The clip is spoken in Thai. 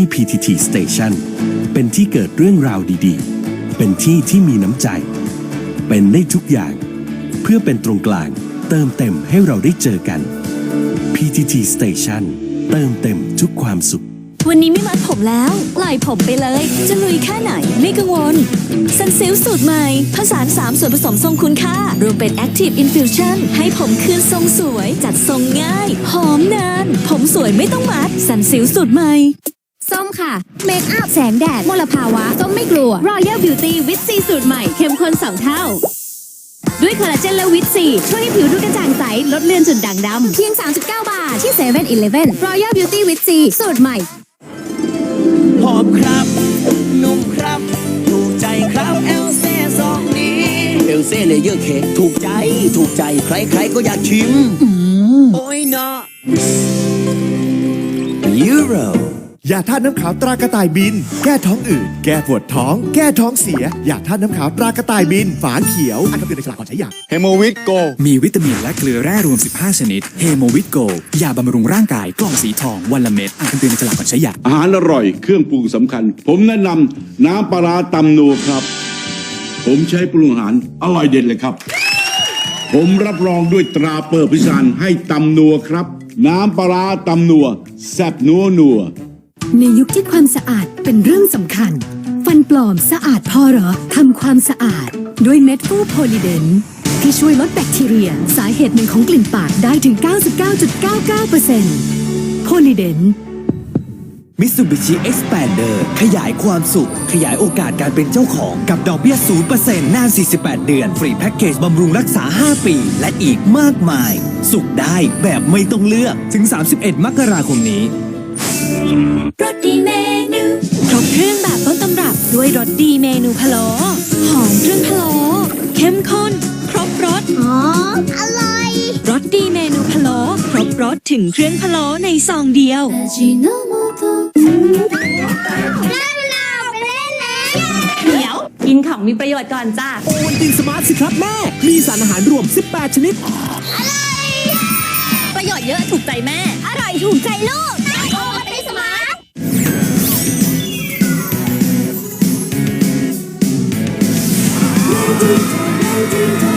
ที่ PTT Station เป็นที่เกิดเรื่องราวดีๆ เป็นที่ที่มีน้ำใจ เป็นได้ทุกอย่าง เพื่อเป็นตรงกลาง เติมเต็มให้เราได้เจอกัน PTT Station เติมเต็มทุกความสุข วันนี้ไม่มัดผมแล้วปล่อยผมไปเลย จะลุยแค่ไหนไม่กังวลซันซิลสูตรใหม่ ผสาน3ส่วนผสมทรงคุณค่า รวมเป็น Active Infusion ให้ผมคืนทรงสวย จัดทรงง่าย หอมนาน ผมสวยไม่ต้องมัดซันซิลสูตรใหม่ ส้มค่ะ เมคอัพแสงแดดมลภาวะ ส้มไม่กลัว Royal Beauty วิตซีสูตรใหม่ เข้มข้น2เท่า ด้วยคอลลาเจนและวิตซีช่วยให้ผิวดูกระจ่างใส ลดเลือนจุดด่างดำเพียง 39 บาท ที่7 e เ e ่ e อ Royal Beauty with C สูตรใหม่ หอมครับ นุ่มครับ ถูกใจครับเอลเซ่ซองนี้ เอลเซ่เลเยอร์เค้กถูกใจ ถูกใจ ใครๆ ก็อยากชิม โอ้ยเนาะยูโร ยาท่าตุน้ำขาวตรากระต่ายบิน แก้ท้องอืดแก้ปวดท้อง แก้ท้องเสียยาท่าตุน้ำขาวตรากระต่ายบิน ฝาเขียวอันคำเตือนในฉลากก่อนใช้ยาเฮโมวิตโก มีวิตามินและเกลือแร่รวม 15 ชนิดเฮโมวิตโกยาบำรุงร่างกายกล่องสีทองวันละเม็ดอ่านคำเตือนในฉลากก่อนใช้ยาอาหารอร่อยเครื่องปรุงสำคัญ ผมแนะนำน้ำปลาร้าตำนัวครับ ผมใช้ปรุงอาหารอร่อยเด็ดเลยครับ ผมรับรองด้วยตราเปิดพิสานให้ตำนัวครับ น้ำปลาร้าตำนัวแซ่บนัวนัว ในยุคที่ความสะอาดเป็นเรื่องสำคัญ ฟันปลอมสะอาดพอเหรอทำความสะอาด ด้วยเม็ดฟูโพลิเดนที่ช่วยลดแบคทีเรีย สาเหตุหนึ่งของกลิ่นปากได้ถึง 99.99%โพลิเดนมิตซูบิชิ Expander ขยายความสุข ขยายโอกาสการเป็นเจ้าของกับดอกเบี้ย 0%นาน 48 เดือน ฟรีแพ็กเกจบำรุงรักษา 5 ปี และอีกมากมาย สุขได้แบบไม่ต้องเลือกถึง 31 มกราคมนี้ รสดีเมนูครบเครื่องแบบต้นตำรับด้วยรสดีเมนูพะโล้หอมเครื่องพะโล้เข้มข้น ครบรสอ๋ออร่อยรสดีเมนูพะโล้ครบรสถึงเครื่องพะโล้ในซองเดียวได้เวลาไปเล่นแล้วเดี๋ยวกินของมีประโยชน์ก่อนจ้าโอวันตินสมาร์ทสิครับแม่ มีสารอาหารรวม 18 ชนิด ประโยชน์เยอะถูกใจแม่ อร่อยถูกใจลูก